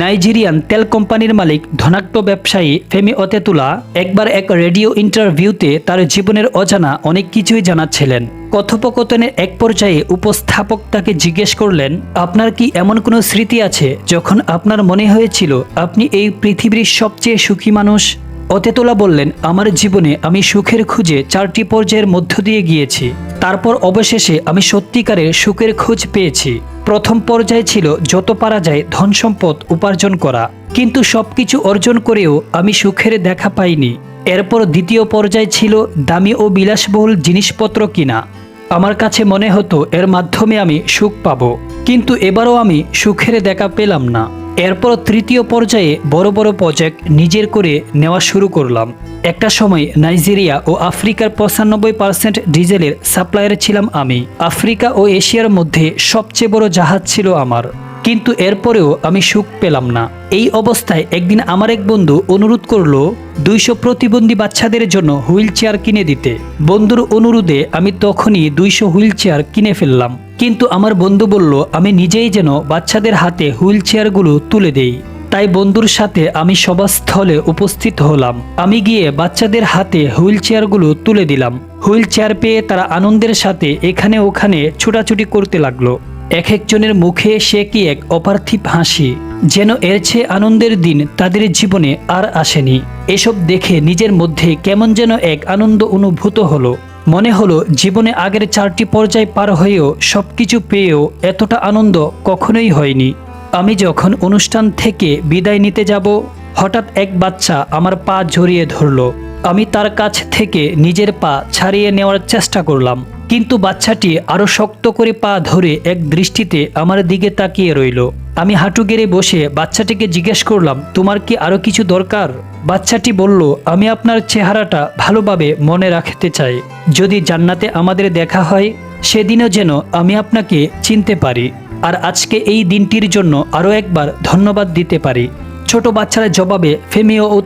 Nigerian তেল কোম্পানির মালিক ধনাত্ম ব্যবসায়ী ফেমি অতেতুলা একবার এক রেডিও ইন্টারভিউতে তার জীবনের অজানা অনেক কিছুই জানাচ্ছিলেন। কথোপকথনের এক পর্যায়ে উপস্থাপক তাকে জিজ্ঞেস করলেন, আপনার কি এমন কোনো স্মৃতি আছে যখন আপনার মনে হয়েছিল আপনি এই পৃথিবীর সবচেয়ে সুখী মানুষ? অতেতোলা বললেন, আমার জীবনে আমি সুখের খুঁজে চারটি পর্যায়ের মধ্য দিয়ে গিয়েছি। তারপর অবশেষে আমি সত্যিকারের সুখের খোঁজ পেয়েছি। প্রথম পর্যায়ে ছিল যত পারা যায় ধন সম্পদ উপার্জন করা। কিন্তু সবকিছু অর্জন করেও আমি সুখের দেখা পাইনি। এরপর দ্বিতীয় পর্যায়ে ছিল দামি ও বিলাসবহুল জিনিসপত্র কিনা। আমার কাছে মনে হতো এর মাধ্যমে আমি সুখ পাব। কিন্তু এবারও আমি সুখের দেখা পেলাম না। এরপর তৃতীয় পর্যায়ে বড় বড় প্রজেক্ট নিজের করে নেওয়া শুরু করলাম। একটা সময় নাইজেরিয়া ও আফ্রিকার পঁচানব্বই পার্সেন্ট ডিজেলের সাপ্লায়ার ছিলাম আমি। আফ্রিকা ও এশিয়ার মধ্যে সবচেয়ে বড় জাহাজ ছিল আমার। কিন্তু এরপরেও আমি সুখ পেলাম না। এই অবস্থায় একদিন আমার এক বন্ধু অনুরোধ করল দুইশো প্রতিবন্ধী বাচ্চাদের জন্য হুইল চেয়ার কিনে দিতে। বন্ধুর অনুরোধে আমি তখনই দুইশো হুইল চেয়ার কিনে ফেললাম। কিন্তু আমার বন্ধু বলল, আমি নিজেই যেন বাচ্চাদের হাতে হুইল চেয়ারগুলো তুলে দেই। তাই বন্ধুর সাথে আমি সভাস্থলে উপস্থিত হলাম। আমি গিয়ে বাচ্চাদের হাতে হুইল চেয়ারগুলো তুলে দিলাম। হুইল চেয়ার পেয়ে তারা আনন্দের সাথে এখানে ওখানে ছোটাছুটি করতে লাগল। এক একজনের মুখে সে কি এক অপার্থিব হাসি? যেন এর চেয়ে আনন্দের দিন তাদের জীবনে আর আসেনি। এসব দেখে নিজের মধ্যে কেমন যেন এক আনন্দ অনুভূত হলো। মনে হলো জীবনে আগের চারটি পর্যায় পার হয়েও সবকিছু পেয়েও এতটা আনন্দ কখনোই হয়নি। আমি যখন অনুষ্ঠান থেকে বিদায় নিতে যাব, হঠাৎ এক বাচ্চা আমার পা জড়িয়ে ধরলো। আমি তার কাছ থেকে নিজের পা ছাড়িয়ে নেওয়ার চেষ্টা করলাম। কিন্তু বাচ্চাটি আরও শক্ত করে পা ধরে এক দৃষ্টিতে আমার দিকে তাকিয়ে রইল। আমি হাঁটু গেড়ে বসে বাচ্চাটিকে জিজ্ঞেস করলাম, তোমার কি আরও কিছু দরকার? বাচ্চাটি বলল, আমি আপনার চেহারাটা ভালোভাবে মনে রাখতে চাই। যদি জান্নাতে আমাদের দেখা হয়, সেদিনও যেন আমি আপনাকে চিনতে পারি। আর আজকে এই দিনটির জন্য আরও একবার ধন্যবাদ দিতে পারি। ছোট বাচ্চার জবাবে ফেমি ও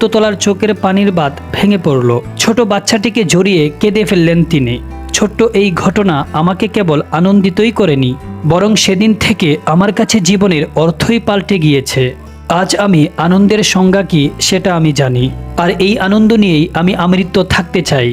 চোখের পানির বাদ ভেঙে পড়ল। ছোট বাচ্চাটিকে জড়িয়ে কেঁদে ফেললেন তিনি। ছোট্ট এই ঘটনা আমাকে কেবল আনন্দিতই করেনি, বরং সেদিন থেকে আমার কাছে জীবনের অর্থই পাল্টে গিয়েছে। আজ আমি আনন্দের সংজ্ঞা কি সেটা আমি জানি, আর এই আনন্দ নিয়েই আমি আমৃত্য থাকতে চাই।